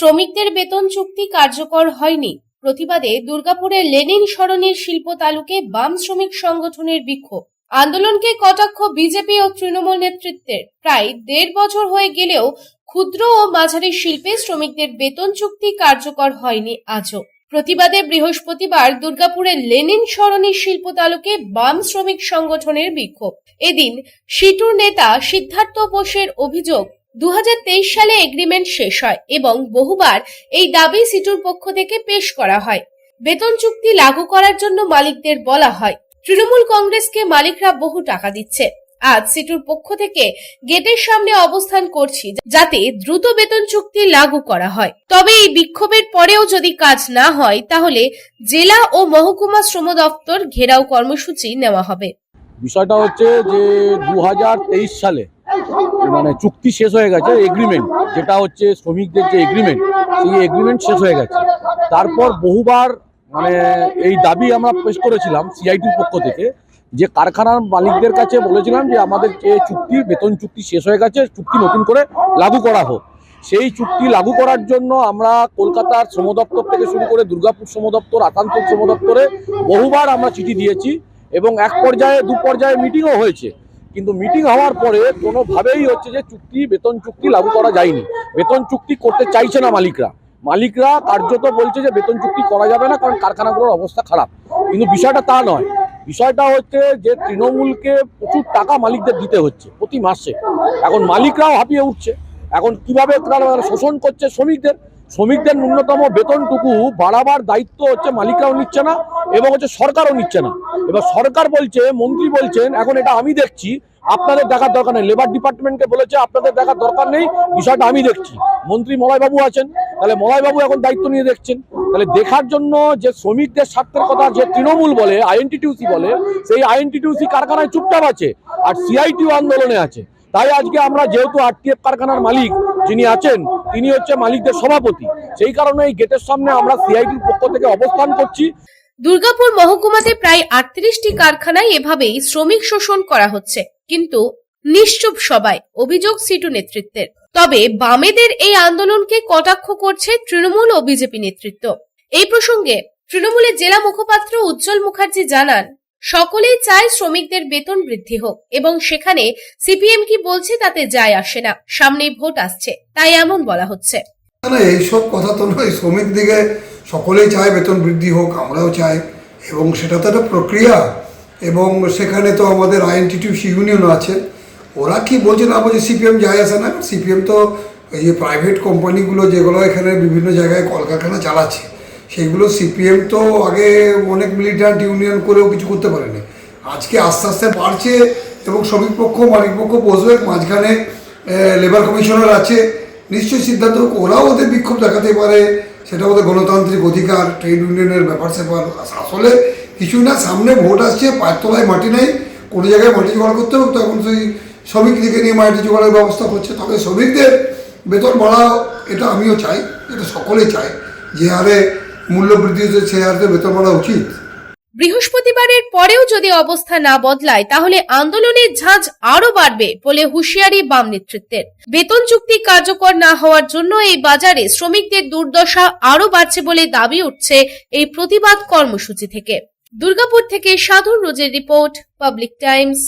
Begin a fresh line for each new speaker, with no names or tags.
শ্রমিকদের বেতন চুক্তি কার্যকর হয়নি। প্রতিবাদে দুর্গাপুরের লেনিন সরণির শিল্প তালুকে বাম শ্রমিক সংগঠনের বিক্ষোভ। আন্দোলনকে কটাক্ষ বিজেপি ও তৃণমূল নেতৃত্বের প্রায় দেড় বছর হয়ে গেলেও ক্ষুদ্র ও মাঝারি শিল্পে শ্রমিকদের বেতন চুক্তি কার্যকর হয়নি আজও। প্রতিবাদে বৃহস্পতিবার দুর্গাপুরের লেনিন সরণি শিল্প তালুকে বাম শ্রমিক সংগঠনের বিক্ষোভ। এদিন সিটুর নেতা সিদ্ধার্থ বোসের অভিযোগ দু হাজার তেইশ সালে এগ্রিমেন্ট শেষ হয় এবং বহুবার এই দাবি সিটুর পক্ষ থেকে পেশ করা হয়। বেতন চুক্তি লাগু করার জন্য মালিকদের বলা হয়, তৃণমূল কংগ্রেসকে মালিকরা বহু টাকা দিচ্ছে। আজ সিটুর পক্ষ থেকে গেটের সামনে অবস্থান করছি যাতে দ্রুত বেতন চুক্তি লাগু করা হয়। তবে এই বিক্ষোভের পরেও যদি কাজ না হয়, তাহলে জেলা ও মহকুমা শ্রম দপ্তর ঘেরাও কর্মসূচি নেওয়া হবে।
বিষয়টা হচ্ছে যে দু হাজার তেইশ সালে মানে চুক্তি শেষ হয়ে গেছে এগ্রিমেন্ট যেটা হচ্ছে শ্রমিকদের যে এগ্রিমেন্ট সেই এগ্রিমেন্ট শেষ হয়ে গেছে। তারপর বহুবার মানে এই দাবি আমরা পেশ করেছিলাম সিআইটির পক্ষ থেকে, যে কারখানার মালিকদের কাছে বলেছিলাম যে আমাদের যে চুক্তি, বেতন চুক্তি শেষ হয়ে গেছে, চুক্তি নতুন করে লাগু করা হোক। সেই চুক্তি লাগু করার জন্য আমরা কলকাতার শ্রম দপ্তর থেকে শুরু করে দুর্গাপুর শ্রম দপ্তর আকান্তক শ্রম দপ্তরে বহুবার আমরা চিঠি দিয়েছি এবং এক পর্যায়ে, দু পর্যায়ে মিটিংও হয়েছে। কিন্তু মিটিং হওয়ার পরে কোনোভাবেই হচ্ছে যে চুক্তি, বেতন চুক্তি লাগু করা যায়নি। বেতন চুক্তি করতে চাইছে না মালিকরা। মালিকরা কার্যত বলছে যে বেতন চুক্তি করা যাবে না কারণ কারখানাগুলোর অবস্থা খারাপ। কিন্তু বিষয়টা তা নয়। বিষয়টা হচ্ছে যে তৃণমূলকে প্রচুর টাকা মালিকদের দিতে হচ্ছে প্রতি মাসে। এখন মালিকরাও হাঁপিয়ে উঠছে। এখন কীভাবে তারা শোষণ করছে শ্রমিকদের শ্রমিকদের ন্যূনতম বেতনটুকু বাড়াবার দায়িত্ব হচ্ছে মালিকরাও নিচ্ছে না এবং হচ্ছে সরকারও নিচ্ছে না। এবার সরকার বলছে, মন্ত্রী বলছেন, এখন এটা আমি দেখছি, আপনাদের দেখার দরকার নেই। লেবার ডিপার্টমেন্টকে বলেছে, আপনাদের দেখার দরকার নেই, বিষয়টা আমি দেখছি। মন্ত্রী মলয়বাবু আছেন, তাহলে মলয়বাবু এখন দায়িত্ব নিয়ে দেখছেন। তাহলে দেখার জন্য যে শ্রমিকদের স্বার্থের কথা যে তৃণমূল বলে আইএনটিটিউসি বলে, সেই আইএনটিটিউসি কারখানায় চুপচাপ আছে, আর সিআইটিউ আন্দোলনে আছে। তাই আজকে আমরা যেহেতু আরটিএফ কারখানার মালিক, যিনি আছেন তিনি হচ্ছে মালিকদের সভাপতি। সেই কারণে এই গেটের সামনে আমরা সিআইটির পক্ষ থেকে অবস্থান করছি।
দুর্গাপুর মহকুমাতে প্রায় আটত্রিশটি কারখানায় এভাবেই শ্রমিক শোষণ করা হচ্ছে, কিন্তু নিশ্চুপ সবাই, অভিযোগ সিটু নেতৃত্বের। তবে বামেদের এই আন্দোলনকে কটাক্ষ করছে তৃণমূল ও বিজেপি নেতৃত্ব। এই প্রসঙ্গে তৃণমূলের জেলা মুখপাত্র উজ্জ্বল মুখার্জি জানান সকলেই চায় শ্রমিকদের বেতন বৃদ্ধি হোক, এবং সেখানে সিপিএম কি বলছে তাতে যায় আসে না, সামনেই ভোট আসছে, তাই এমন বলা হচ্ছে।
এইসব কথা তো নয়, শ্রমিক দিকে সকলেই চায় বেতন বৃদ্ধি হোক, আমরাও চাই, এবং সেটা তো একটা প্রক্রিয়া, এবং সেখানে তো আমাদের আইএনটিটিউসি ইউনিয়নও আছে, ওরা কি বলছে না বলছে সিপিএম যায় আসে না, সিপিএম তো এই যে প্রাইভেট কোম্পানিগুলো যেগুলো এখানে বিভিন্ন জায়গায় কলকারখানা চালাচ্ছে সেইগুলো সিপিএম তো আগে অনেক মিলিট্যান্ট ইউনিয়ন করেও কিছু করতে পারেনি। আজকে আস্তে আস্তে বাড়ছে এবং শ্রমিক পক্ষ, মালিক পক্ষ বসবে, মাঝখানে লেবার কমিশনার আছে। নিশ্চয়ই সিদ্ধান্ত। ওরাও ওদের বিক্ষোভ দেখাতে পারে। সেটা ওদের গণতান্ত্রিক অধিকার ট্রেড ইউনিয়নের ব্যাপার স্যাপার। আসলে কিছুই না, সামনে ভোট আসছে, পায়ের তলায় মাটি নেই। কোনো জায়গায় মাটি জোগাড় করতে হবে, তখন সেই শ্রমিক দিকে নিয়ে মাটি জোগাড়ের ব্যবস্থা করছে তবে শ্রমিকদের বেতন বাড়া এটা আমিও চাই, এটা সকলেই চায়। যে হারে মূল্য বৃদ্ধি হচ্ছে সে হারে বেতন উচিত।
বৃহস্পতিবারের পরেও যদি অবস্থা না বদলায়, তাহলে আন্দোলনের ঝাঁজ আরও বাড়বে বলে হুঁশিয়ারি বাম নেতৃত্বের। বেতন চুক্তি কার্যকর না হওয়ার জন্য এই বাজারে শ্রমিকদের দুর্দশা আরও বাড়ছে বলে দাবি উঠছে এই প্রতিবাদ কর্মসূচি থেকে। দুর্গাপুর থেকে সাধুর রোজের রিপোর্ট, পাবলিক টাইমস।